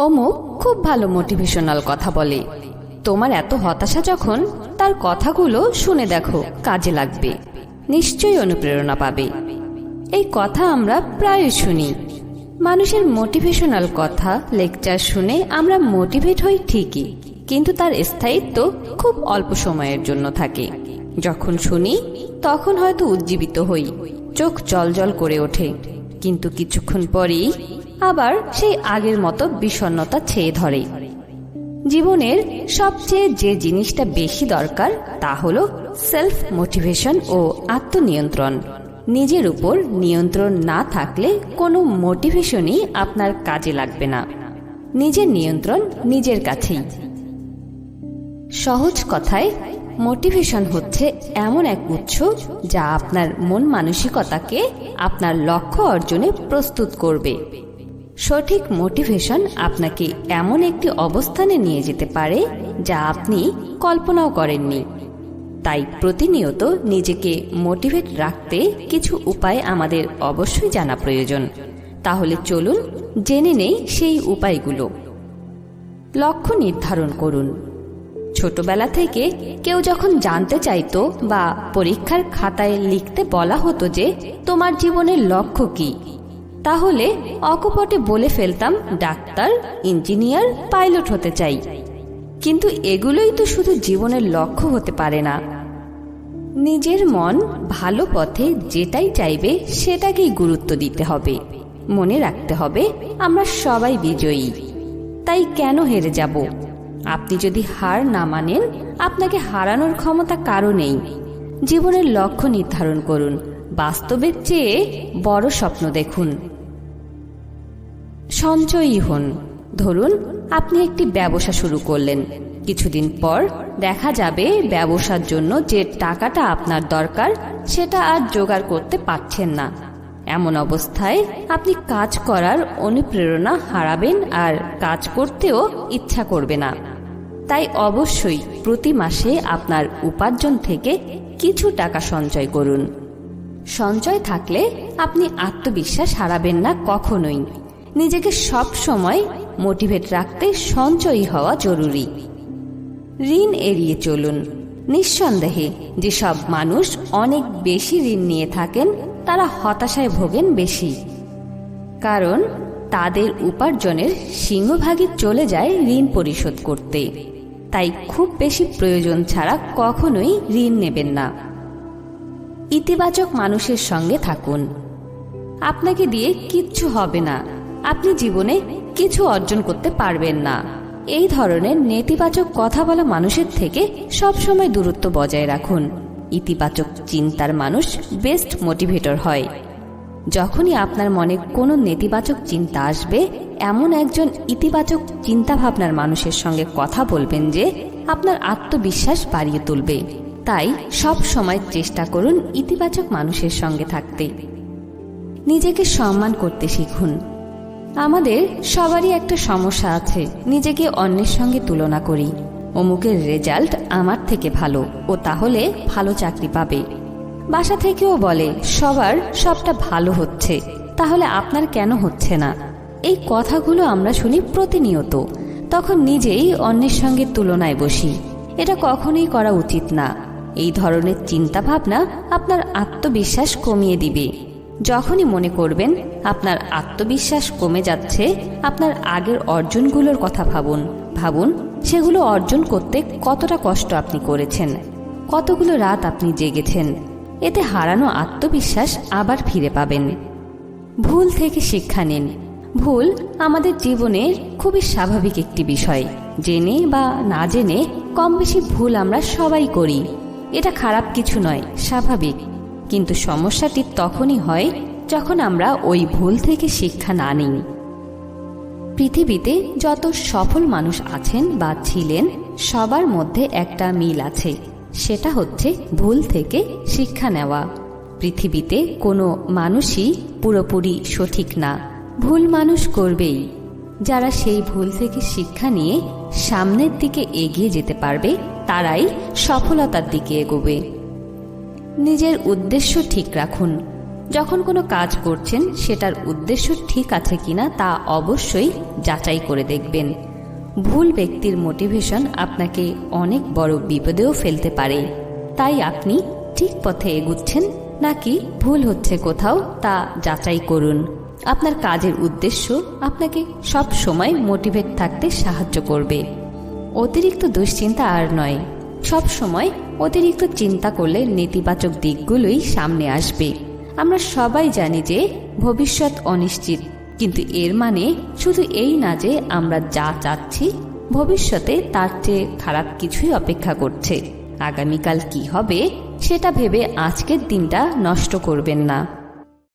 অমুক খুব ভালো মোটিভেশনাল কথা বলে। তোমার এত হতাশা যখন, তার কথাগুলো শুনে দেখো, কাজে লাগবে। নিশ্চয়ই অনুপ্রেরণা পাবে। এই কথা আমরা প্রায় শুনি। মানুষের মোটিভেশনাল কথা লেকচার শুনে আমরা মোটিভেট হই ঠিকই, কিন্তু তার স্থায়িত্ব খুব অল্প সময়ের জন্য থাকে। যখন শুনি, তখন হয়তো উজ্জীবিত হই, চোখ জল করে ওঠে। কিন্তু কিছুক্ষণ পরেই আবার সেই আগের মতো বিষণ্ণতা ছেয়ে ধরে। জীবনের সবচেয়ে যে জিনিসটা বেশি দরকার, তা হল সেলফ মোটিভেশন ও আত্মনিয়ন্ত্রণ। নিজের উপর নিয়ন্ত্রণ না থাকলে কোনো মোটিভেশনই আপনার কাজে লাগবে না। নিজের নিয়ন্ত্রণ নিজের কাছেই। সহজ কথায় মোটিভেশন হচ্ছে এমন এক উৎস যা আপনার মন মানসিকতাকে আপনার লক্ষ্য অর্জনে প্রস্তুত করবে। সঠিক মোটিভেশন আপনাকে এমন একটি অবস্থানে নিয়ে যেতে পারে যা আপনি কল্পনাও করেননি। তাই প্রতিনিয়ত নিজেকে মোটিভেট রাখতে কিছু উপায় আমাদের অবশ্যই জানা প্রয়োজন। তাহলে চলুন জেনে নেই সেই উপায়গুলো। লক্ষ্য নির্ধারণ করুন। ছোটবেলা থেকে কেউ যখন জানতে চাইতো বা পরীক্ষার খাতায় লিখতে বলা হতো যে তোমার জীবনের লক্ষ্য কি তাহলে অকপটে বলে ফেলতাম ডাক্তার, ইঞ্জিনিয়ার, পাইলট হতে চাই। কিন্তু এগুলোই তো শুধু জীবনের লক্ষ্য হতে পারে না। নিজের মন ভালো পথে যেটাই চাইবে সেটাকেই গুরুত্ব দিতে হবে। মনে রাখতে হবে আমরা সবাই বিজয়ী। তাই কেন হেরে যাব? আপনি যদি হার না মানেন, আপনাকে হারানোর ক্ষমতা কারও নেই। জীবনের লক্ষ্য নির্ধারণ করুন। বাস্তবের চেয়ে বড় স্বপ্ন দেখুন। সঞ্চয়ী হন। ধরুন, আপনি একটি ব্যবসা শুরু করলেন। কিছুদিন পর দেখা যাবে ব্যবসার জন্য যে টাকাটা আপনার দরকার, সেটা আর জোগাড় করতে পারছেন না। এমন অবস্থায় আপনি কাজ করার অনুপ্রেরণা হারাবেন আর কাজ করতেও ইচ্ছা করবে না। তাই অবশ্যই প্রতি মাসে আপনার উপার্জন থেকে কিছু টাকা সঞ্চয় করুন। সঞ্চয় থাকলে আপনি আত্মবিশ্বাস হারাবেন না কখনোই। নিজেকে সব সময় মোটিভেট রাখতে সঞ্চয়ী হওয়া জরুরি। ঋণ এড়িয়ে চলুন। নিঃসন্দেহে যেসব মানুষ অনেক বেশি ঋণ নিয়ে থাকেন, তারা হতাশায় ভোগেন বেশি। কারণ তাদের উপার্জনের সিংহভাগই চলে যায় ঋণ পরিশোধ করতে। তাই খুব বেশি প্রয়োজন ছাড়া কখনোই ঋণ নেবেন না। ইতিবাচক মানুষের সঙ্গে থাকুন। আপনাকে দিয়ে কিচ্ছু হবে না। আপনি জীবনে কিছু অর্জন করতে পারবেন না। এই ধরনের নেতিবাচক কথা বলা মানুষের থেকে সবসময় দূরত্ব বজায় রাখুন। ইতিবাচক চিন্তার মানুষ বেস্ট মোটিভেটর হয়। যখনই আপনার মনে কোনো নেতিবাচক চিন্তা আসবে, এমন একজন ইতিবাচক চিন্তাভাবনার মানুষের সঙ্গে কথা বলবেন যে আপনার আত্মবিশ্বাস বাড়িয়ে তুলবে। তাই সব সময় চেষ্টা করুন ইতিবাচক মানুষের সঙ্গে থাকতে। নিজেকে সম্মান করতে শিখুন। আমাদের সবারই একটা সমস্যা আছে, নিজেকে অন্যের সঙ্গে তুলনা করি। অমুকের রেজাল্ট আমার থেকে ভালো, ও তাহলে ভালো চাকরি পাবে। বাসা থেকেও বলে, সবার সবটা ভালো হচ্ছে, তাহলে আপনার কেন হচ্ছে না? এই কথাগুলো আমরা শুনি প্রতিনিয়ত, তখন নিজেই অন্যের সঙ্গে তুলনায় বসি। এটা কখনোই করা উচিত না। এই ধরনের চিন্তা ভাবনা আপনার আত্মবিশ্বাস কমিয়ে দিবে। যখনই মনে করবেন আপনার আত্মবিশ্বাস কমে যাচ্ছে, আপনার আগের অর্জনগুলোর কথা ভাবুন। ভাবুন, সেগুলো অর্জন করতে কতটা কষ্ট আপনি করেছেন, কতগুলো রাত আপনি জেগেছেন, এতে হারানো আত্মবিশ্বাস আবার ফিরে পাবেন। ভুল থেকে শিক্ষা নিন। ভুল আমাদের জীবনের খুবই স্বাভাবিক একটি বিষয়। জেনে বা না জেনে কম বেশি ভুল আমরা সবাই করি। এটা খারাপ কিছু নয়, স্বাভাবিক। কিন্তু সমস্যাটি তখনই হয় যখন আমরা ওই ভুল থেকে শিক্ষা না নিই। পৃথিবীতে যত সফল মানুষ আছেন বা ছিলেন, সবার মধ্যে একটা মিল আছে। সেটা হচ্ছে ভুল থেকে শিক্ষা নেওয়া। পৃথিবীতে কোনো মানুষই পুরোপুরি সঠিক না। ভুল মানুষ করবেই। যারা সেই ভুল থেকে শিক্ষা নিয়ে সামনের দিকে এগিয়ে যেতে পারবে, তারাই সফলতার দিকে এগোবে। নিজের উদ্দেশ্য ঠিক রাখুন। যখন কোনো কাজ করছেন, সেটার উদ্দেশ্য ঠিক আছে কিনা তা অবশ্যই যাচাই করে দেখবেন। ভুল ব্যক্তির মোটিভেশন আপনাকে অনেক বড় বিপদেও ফেলতে পারে। তাই আপনি ঠিক পথে এগুচ্ছেন, নাকি ভুল হচ্ছে কোথাও তা যাচাই করুন। আপনার কাজের উদ্দেশ্য আপনাকে সব সময় মোটিভেট থাকতে সাহায্য করবে। অতিরিক্ত দুশ্চিন্তা আর নয়। সব সময় অতিরিক্ত চিন্তা করলে নেতিবাচক দিকগুলোই সামনে আসবে। আমরা সবাই জানি যে ভবিষ্যৎ অনিশ্চিত, কিন্তু এর মানে শুধু এই না যে আমরা যা চাচ্ছি ভবিষ্যতে তার চেয়ে খারাপ কিছুই অপেক্ষা করছে। আগামীকাল কি হবে সেটা ভেবে আজকের দিনটা নষ্ট করবেন না।